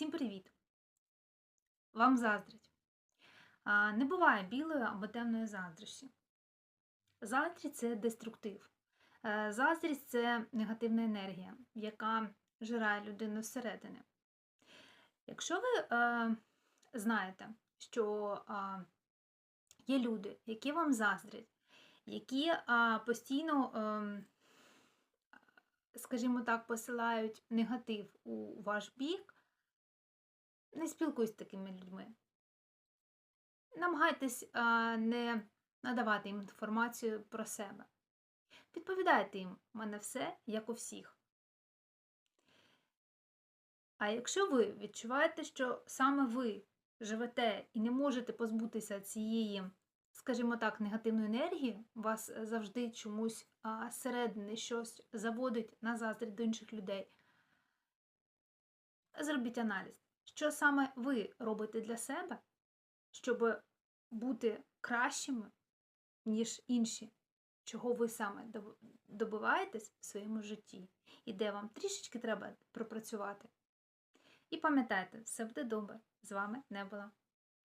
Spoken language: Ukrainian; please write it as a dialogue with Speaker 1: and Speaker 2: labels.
Speaker 1: Всім привіт! Вам заздрять. А, Не буває білої або темної заздрощі. Заздрість це деструктив. Е, Заздрість це негативна енергія, яка жирає людину зсередини. Якщо ви е, знаєте, що є люди, які вам заздрять, які постійно, е, скажімо так, посилають негатив у ваш бік, не спілкуйтесь з такими людьми. Намагайтесь а, не надавати їм інформацію про себе. Відповідайте їм, у мене все, як у всіх. А якщо ви відчуваєте, що саме ви живете і не можете позбутися цієї, скажімо так, негативної енергії, вас завжди чомусь зсередини щось заводить на заздрість до інших людей, зробіть аналіз, що саме ви робите для себе, щоб бути кращими, ніж інші, чого ви саме добиваєтесь в своєму житті, і де вам трішечки треба пропрацювати. І пам'ятайте, все буде добре. З вами не була